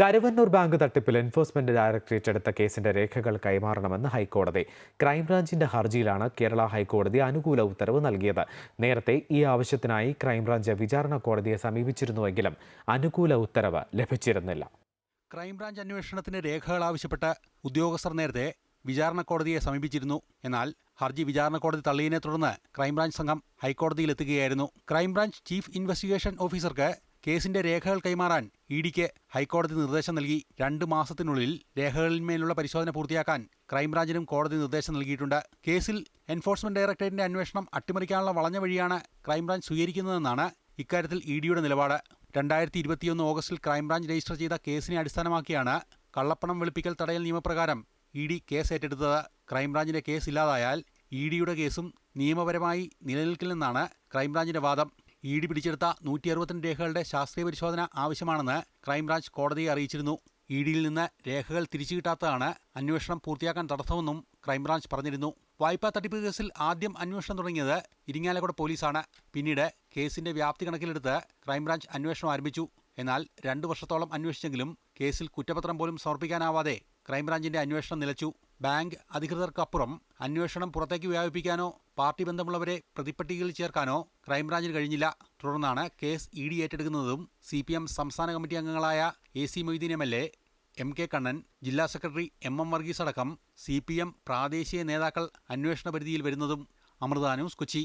Karuvannur bank തട്ടിപ്പിൽ enforcement directorate എടുത്ത കേസിന്റെ രേഖകൾ കൈമാറണമെന്ന് ഹൈക്കോടതി. ക്രൈംബ്രാഞ്ചിന്റെ ഹർജിയിലാണ് കേരള ഹൈക്കോടതി അനുകൂല ഉത്തരവ് നൽകിയത്. നേരത്തെ ഈ ആവശ്യത്തിനായി ക്രൈംബ്രാഞ്ച് വിചാരണ കോടതിയെ സമീപിച്ചിരുന്നുവെങ്കിലും അനുകൂല ഉത്തരവ് ലഭിച്ചിരുന്നില്ല. ക്രൈംബ്രാഞ്ച് അന്വേഷണത്തിന് രേഖകൾ ആവശ്യപ്പെട്ട് ഉദ്യോഗസ്ഥർ നേരത്തെ വിചാരണ കോടതിയെ സമീപിച്ചിരുന്നു. എന്നാൽ ഹർജി വിചാരണ കോടതി തള്ളിയതിനെ തുടർന്ന് ക്രൈംബ്രാഞ്ച് സംഘം ഹൈക്കോടതിയിലെത്തുകയായിരുന്നു ക്രൈംബ്രാഞ്ച് ചീഫ് ഇൻവെസ്റ്റിഗേഷൻ ഓഫീസർക്ക് കേസിന്റെ രേഖകൾ കൈമാറാൻ ഇ ഡിക്ക് ഹൈക്കോടതി നിർദ്ദേശം നൽകി രണ്ട് മാസത്തിനുള്ളിൽ രേഖകളിന്മേലുള്ള പരിശോധന പൂർത്തിയാക്കാൻ ക്രൈംബ്രാഞ്ചിനും കോടതി നിർദ്ദേശം നൽകിയിട്ടുണ്ട്. കേസിൽ എൻഫോഴ്സ്മെന്റ് ഡയറക്ടറേറ്റിന്റെ അന്വേഷണം അട്ടിമറിക്കാനുള്ള വളഞ്ഞ വഴിയാണ് ക്രൈംബ്രാഞ്ച് സ്വീകരിക്കുന്നതെന്നാണ് ഇക്കാര്യത്തിൽ ഇ ഡിയുടെ നിലപാട്. രണ്ടായിരത്തി ഇരുപത്തിയൊന്ന് ഓഗസ്റ്റിൽ ക്രൈംബ്രാഞ്ച് രജിസ്റ്റർ ചെയ്ത കേസിനെ അടിസ്ഥാനമാക്കിയാണ് കള്ളപ്പണം വെളുപ്പിക്കൽ തടയൽ നിയമപ്രകാരം ഇ ഡി കേസ് ഏറ്റെടുത്തത്. ക്രൈംബ്രാഞ്ചിന്റെ കേസ് ഇല്ലാതായാൽ ഇ ഡിയുടെ കേസും നിയമപരമായി നിലനിൽക്കില്ലെന്നാണ് ക്രൈംബ്രാഞ്ചിന്റെ വാദം. ഇ ഡി പിടിച്ചെടുത്ത നൂറ്റി അറുപത്തിരണ്ട് രേഖകളുടെ ശാസ്ത്രീയ പരിശോധന ആവശ്യമാണെന്ന് ക്രൈംബ്രാഞ്ച് കോടതിയെ അറിയിച്ചിരുന്നു. ഇ ഡിയിൽ നിന്ന് രേഖകൾ തിരിച്ചു കിട്ടാത്തതാണ് അന്വേഷണം പൂർത്തിയാക്കാൻ തടസ്സമെന്നും ക്രൈംബ്രാഞ്ച് പറഞ്ഞിരുന്നു. വായ്പാ തട്ടിപ്പ് കേസിൽ ആദ്യം അന്വേഷണം തുടങ്ങിയത് ഇരിങ്ങാലക്കുട പോലീസാണ്. പിന്നീട് കേസിന്റെ വ്യാപ്തി കണക്കിലെടുത്ത് ക്രൈംബ്രാഞ്ച് അന്വേഷണം ആരംഭിച്ചു. എന്നാൽ രണ്ടു വർഷത്തോളം അന്വേഷിച്ചെങ്കിലും കേസിൽ കുറ്റപത്രം പോലും സമർപ്പിക്കാനാവാതെ ക്രൈംബ്രാഞ്ചിന്റെ അന്വേഷണം നിലച്ചു. ബാങ്ക് അധികൃതർക്കപ്പുറം അന്വേഷണം പുറത്തേക്ക് വ്യാപിപ്പിക്കാനോ പാർട്ടി ബന്ധമുള്ളവരെ പ്രതിപ്പട്ടികയിൽ ചേർക്കാനോ ക്രൈംബ്രാഞ്ചിന് കഴിഞ്ഞില്ല. തുടർന്നാണ് കേസ് ഇ ഡി ഏറ്റെടുക്കുന്നതും സി പി എം സംസ്ഥാന കമ്മിറ്റി അംഗങ്ങളായ A C Moideen M L A M K Kannan ജില്ലാ സെക്രട്ടറി എം എം വർഗീസ് അടക്കം സി പി എം പ്രാദേശിക നേതാക്കൾ അന്വേഷണ പരിധിയിൽ വരുന്നതും. അമൃത ന്യൂസ് കൊച്ചി.